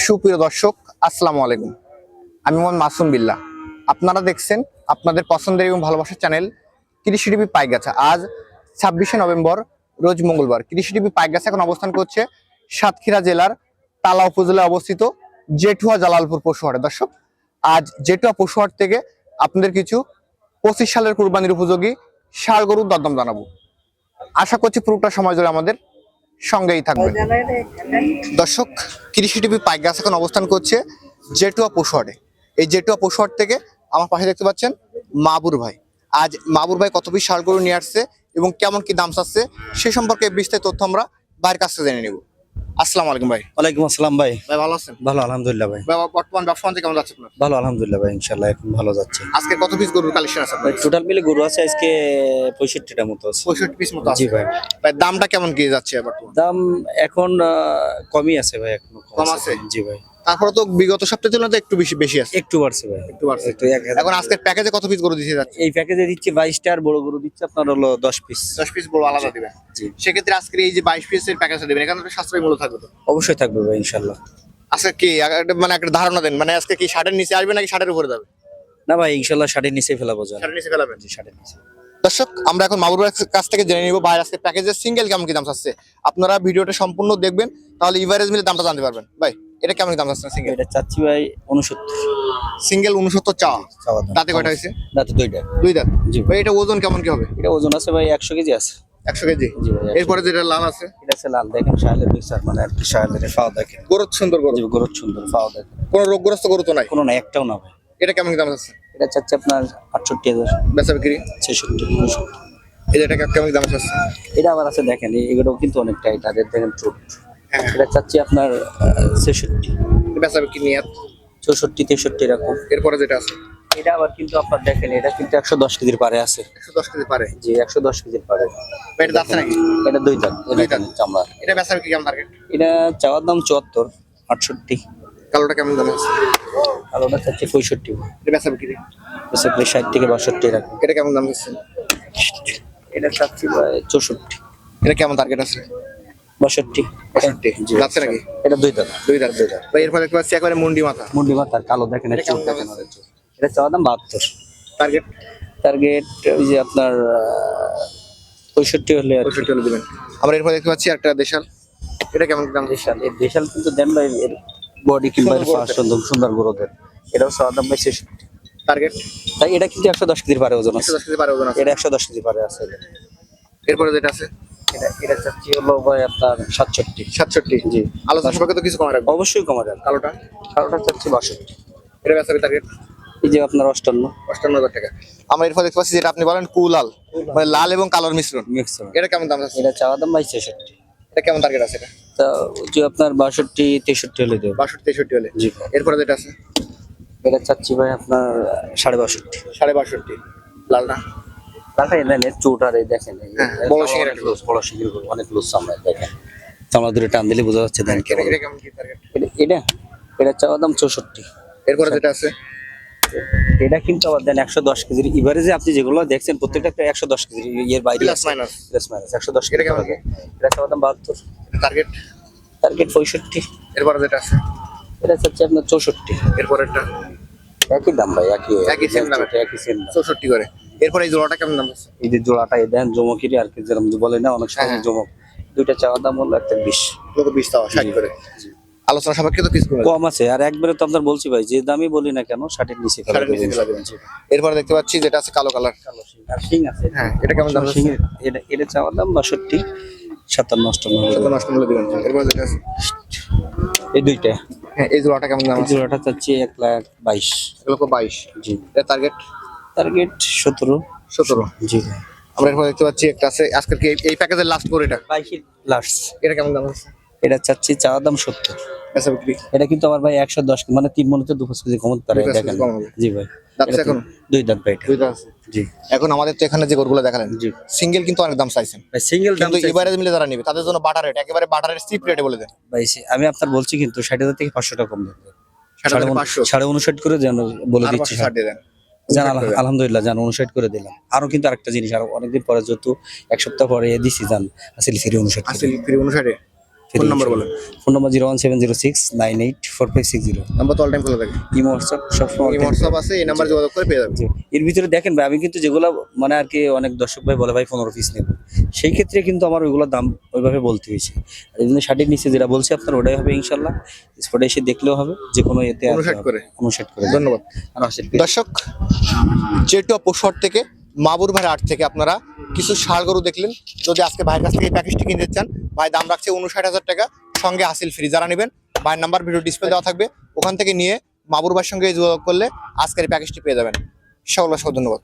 সুপ্রিয় দর্শক, আসসালামু আলাইকুম। আমি মোহাম্মদ মাসুম বিল্লাহ। আপনারা দেখছেন আপনাদের পছন্দের এবং ভালোবাসার চ্যানেল কৃষি টিভি পাইগাছা আজ ছাব্বিশে নভেম্বর, রোজ মঙ্গলবার। কৃষি টিভি পাইগাছা এখন অবস্থান করছে সাতক্ষীরা জেলার তালা উপজেলায় অবস্থিত জেঠুয়া জালালপুর পশুহাটে। দর্শক, আজ জেঠুয়া পশুহাট থেকে আপনাদের কিছু পঁচিশ সালের কুরবানির উপযোগী ষাড় গরুর দরদাম জানাব। আশা করছি পুরোটা সময় ধরে আমাদের সঙ্গেই থাকবেন দর্শক কৃষি টিভি পাইগাছ এখন অবস্থান করছে জেটুয়া পশুহাটে এই জেটুয়া পশুহাট থেকে আমার পাশে দেখতে পাচ্ছেন মাবুর ভাই। আজ মাবুর ভাই কত পিস সার গরু নিয়ে আসছে এবং কেমন কি দাম চাচ্ছে, সে সম্পর্কে বিস্তারিত তথ্য আমরা ভাইয়ের কাছ থেকে জেনে নেব। আসসালামু আলাইকুম ভাই। ওয়ালাইকুম আসসালাম ভাই। ভাই ভালো আছেন? ভালো আলহামদুলিল্লাহ ভাই। ভাই, বর্তমান ব্যবসা বাণিজ্য কেমন যাচ্ছে আপনার? ভালো আলহামদুলিল্লাহ ভাই ইনশাল্লাহ এখন ভালো যাচ্ছে। আজকে কত পিস গরুর কালেকশন আছে ভাই টোটাল মিলে গরু আছে আজকে পঁয়ষট্টিটা মতো আছে। পঁয়ষট্টি পিস মতো আছে। জি ভাই। ভাই দামটা কেমন কি যাচ্ছে বর্তমান? দাম এখন কমই আছে ভাই এখন কম আছে? জি ভাই। তারপরে তো বিগত সপ্তাহের তুলনায় একটু বেশি বেশি আছে। একটু বাড়ছে ভাই। একটু বাড়ছে। একটু এখন আজকের প্যাকেজে কত পিস গরু দিতে যাচ্ছে? এই প্যাকেজে দিচ্ছি বাইশটা আর বড় গরু দিচ্ছে আপনার হলো দশ পিস দশ পিস বড় আলাদা দিবেন। জি। সেক্ষেত্রে আজকের এই যে বাইশ পিসের প্যাকেজটা দেবেন এখানে তো সাশ্রয়ী মূল্য থাকবে তো? অবশ্যই থাকবে ভাই ইনশাল্লাহ। আজকে কি একটা- মানে একটা ধারণা দেন মানে আজকে কি ষাটের নিচে আসবে নাকি ষাটের উপরে যাবে? না ভাই ইনশাল্লাহ ষাটের নিচে ফেলাবো জান ষাটের নিচে ফেলাবেন? জি ষাটের নিচে। দর্শক আমরা এখন মামুর কাছ থেকে জেনে নিব ভাই আজকে প্যাকেজের সিঙ্গেল কেমন কি দাম চাচ্ছে। আপনারা ভিডিওটা সম্পূর্ণ দেখবেন তাহলে ইভারেজ মিলে দামটা জানতে পারবেন। ভাই এটা কেমন দাম চাচ্ছে সিঙ্গেল এটা চাচ্ছি ভাই উনসত্তর। সিঙ্গেল উনসত্তর চাওয়া দাঁতে কয়টা হয়েছে? দাঁতে দুইটা। দুই দাঁত? জি। ভাই এটা ওজন কেমন কি হবে? এটা ওজন আছে ভাই একশো কেজি আছে। একশো কেজি? জি ভাই এরপরে যেটা লাল আছে? এটা আছে লাল দেখেন শাহেলের মিক্সার মানে আর কি শাহেলের ফাও দেখেন। গরু সুন্দর গরু। জি গরুর সুন্দর ফাও দেখেন। কোনো রোগগ্রস্ত গরু তো নাই? কোনো না একটাও না ভাই। এটা কেমন দাম চাচ্ছে এটা চাচ্ছে আপনার আটষট্টি হাজার। বেচা বিক্রি? ছেষট্টি উনষট্টি এটা এটা কেমন দাম চাচ্ছে এটা আবার আছে দেখেন এগুলোও কিন্তু অনেক টাইট আর দেখেন চোট এটা চাচ্ছি আপনার ছেষট্টি। বেচা বিক্রি নিয়ে চৌষট্টি তেষট্টি এরকম। এরপরে যেটা আছে? এটা আবার কিন্তু আপনার দেখেন এটা কিন্তু একশো দশ কেজির পারে আছে। একশো দশ কেজি পারে জি একশো দশ কেজির পারে এটা যাচ্ছে নাকি? এটা দুই দাঁত দুই দাঁত। দাঁত। চামড়া। এটা বেচা বিক্রি কেমন টার্গেট এটা চাওয়ার দাম চুয়াত্তর আটষট্টি। কালোটা কেমন দাম আছে? ওটা চাচ্ছে পঁয়ষট্টি। এটা বেচা বিক্রি সেখানে ষাট থেকে বাষট্টি এরকম। এটা কেমন দাম দিচ্ছে এটা চাচ্ছি চৌষট্টি। এটা কেমন টার্গেট আছে? বাষট্টি। নাকি? এটা দুই দাঁত। দুই দাঁত দুই দাঁত। ভাই এরপর দেখতে পাচ্ছি একবারে মুন্ডি মাথা। মুন্ডি মাথার কালো দেখেন এটা চাওয়া দাম বাহাত্তর। টার্গেট টার্গেট ওই যে আপনার পঁয়ষট্টি হলে। পঁয়ষট্টি হলে দিবেন। আমরা এরপর দেখতে পাচ্ছি একটা দেশাল। এটা কেমন দাম? দেশাল এর দেশাল কিন্তু দেন ভাই এর বডি কিংবা এর পা সুন্দর গ্রোথের এটাও চাওয়া দাম ভাই ছেষট্টি। টার্গেট তাই এটা কিন্তু একশো দশ কেজির পারে ওজন একশো আছে দশ কেজি পারে ওজন আছে। এটা একশো দশ কেজি পারে আছে। এরপরে যেটা আছে? এটা এটা চাচ্ছি হলো ভাই আপনার সাতষট্টি। সাতষট্টি জি। আলোচনা সম্পর্কে তো কিছু কমে রাখব অবশ্যই কমা যাবে কালোটা? কারোটা চাচ্ছি বাষট্টি। এটা বেচা টার্গেট এই যে আপনার অষ্টান্ন। অষ্টান্ন হাজার টাকা। আমরা এরপর দেখতে পাচ্ছি যেটা আপনি বলেন কুলাল মানে লাল এবং কালোর মিশ্রণ। মিক্স এটা কেমন দাম আছে? এটা চাওয়া দাম ভাই ছেষট্টি। এটা কেমন টার্গেট আছে এটা? তা যে আপনার বাষট্টি তেষট্টি হলে দেবে। বাষট্টি তেষট্টি হলে। জি। এরপরে যেটা আছে? এটা চাচ্ছি ভাই আপনার সাড়ে বাষট্টি। সাড়ে বাষট্টি। লালটা? এই দেখেন চোট আর দেখেন হ্যাঁ, বড় শিঙের লুজ, বড় শিঙের অনেক লুজ চামড়া দেখেন। চামড়া দূরে টান দিলে বোঝা যাচ্ছে এটা কেমন এটা এটা- চাওয়া দাম চৌষট্টি। এরপরে যেটা আছে? এটা কিন্তু আবার দেন একশো দশ কেজির। এবারে যে আপনি যেগুলো দেখছেন প্রত্যেকটা প্রায় একশো দশ কেজির এর বাইরে প্লাস মাইনাস। প্লাস মাইনাস একশো দশ কেজি। এটা চাওয়া দাম বাহাত্তর। টার্গেট টার্গেট পঁয়ষট্টি। এরপরে যেটা আছে? এটা চাচ্ছে আপনার চৌষট্টি। এরপরেরটা? একই দাম ভাই একই একই same দাম। একই সেম চৌষট্টি করে। এরপরে এই জোড়াটা কেমন দাম আছে? এই যে জোড়াটা এই দেন জমকিরি আর কি যেরকম বলে না অনেক সময় হ্যাঁ। জমক। দুইটা চাওয়া দাম হলো একটা বিশ। বিশ টাকা ষাট করে। আলোচনা সাপেক্ষে তো কিছু কম আছে আর একবারে তো আপনার বলছি ভাই যে দামই বলি না কেন ষাটের নিচে। এরপরে দেখতে পাচ্ছি যেটা আছে কালো কালার। কালো শিং। শিং আছে। হ্যাঁ এটা কেমন দাম শিংয়ের এটা এটা চাওয়া দাম বাষট্টি সাতান্ন অষ্টান্ন নষ্ট মূল্য দিবেন এরপরে যেটা আছে? এই দুইটা। হ্যাঁ এই জোড়াটা কেমন দাম এই জোড়াটা চাচ্ছি এক লাখ বাইশ। এক লক্ষ বাইশ। জি। এটা টার্গেট টার্গেট সতেরো। সতেরো। জি। আমরা এরপর দেখতে পাচ্ছি একটা আছে আজকের কি এই- প্যাকেজের লাস্ট করে এটা? বাইশের লাস্ট এটা কেমন দাম আছে? এটা চাচ্ছি চাওয়া দাম সত্তর। বেচা বিক্রি? এটা কিন্তু আমার ভাই একশো দশ মানে তিন মনেতে দু পাঁচ কেজি কমতে পারে দেখেন। জি ভাই। এখন? দুই ভাই এটা। দুইটা আছে। জি। এখন আমাদের তো এখানে যে গরুগুলো দেখালেন জি। সিঙ্গেল কিন্তু অনেক দাম চাইছেন। সিঙ্গেল দাম কিন্তু এবারে মিলে যারা নিবে তাদের জন্য বাটার রেট একেবারে বাটারের চিপ রেটে বলে দেন। ভাই আমি আপনার বলছি কিন্তু ষাট হাজার থেকে পাঁচশো টাকা কম দেবো সাড়ে উনষাট করে যেন বলে দিচ্ছি ষাট দিয়ে দেন। জান আলহামদুলিল্লাহ জান অনুসাইড করে দিলাম। আরও কিন্তু আরেকটা জিনিস আরও অনেকদিন পরে যেহেতু এক সপ্তাহ পরে দিছি জান আসিল ফ্রি অনুসাইড আসিল ফ্রি অনুসাইডে ফোন নাম্বার বলেন। Phone number zero one seven zero six nine eight four five six zero. Number তো অল টাইম খোলা থাকে। ইমো হোয়াটসঅ্যাপ সবসময় এই হোয়াটসঅ্যাপ আছে এই নাম্বার যোগাযোগ করে পেয়ে যাবেন। এর ভিতরে দেখেন ভাই আমি কিন্তু যেগুলো মানে আর কি অনেক দর্শক ভাই বলে ভাই পনেরো পিস নেব। সেই ক্ষেত্রে কিন্তু আমার ওইগুলোর দাম ওইভাবে বলতে হয়েছে। আর এই জন্য শার্টের নিচে যেটা বলছি আপনার ওটাই হবে ইনশাল্লাহ স্পটে এসে দেখলেও হবে যে কোনো এতে অনুষাট করে। অনুষাট করে। ধন্যবাদ। দর্শক জেটু পোশর থেকে মাবুর ভাইয়ের আট থেকে আপনারা কিছু ষাড় গরু দেখলেন। যদি আজকে ভাইয়ের কাছ থেকে এই প্যাকেজটি কিনতে চান ভাই দাম রাখছে উনষাট হাজার টাকা সঙ্গে হাসিল ফ্রি যারা নেবেন ভাইয়ের নাম্বার ভিডিও ডিসপ্লে দেওয়া থাকবে। ওখান থেকে নিয়ে মাবুর ভাইয়ের সঙ্গে যোগাযোগ করলে আজকের এই প্যাকেজটি পেয়ে যাবেন। সকল ধন্যবাদ।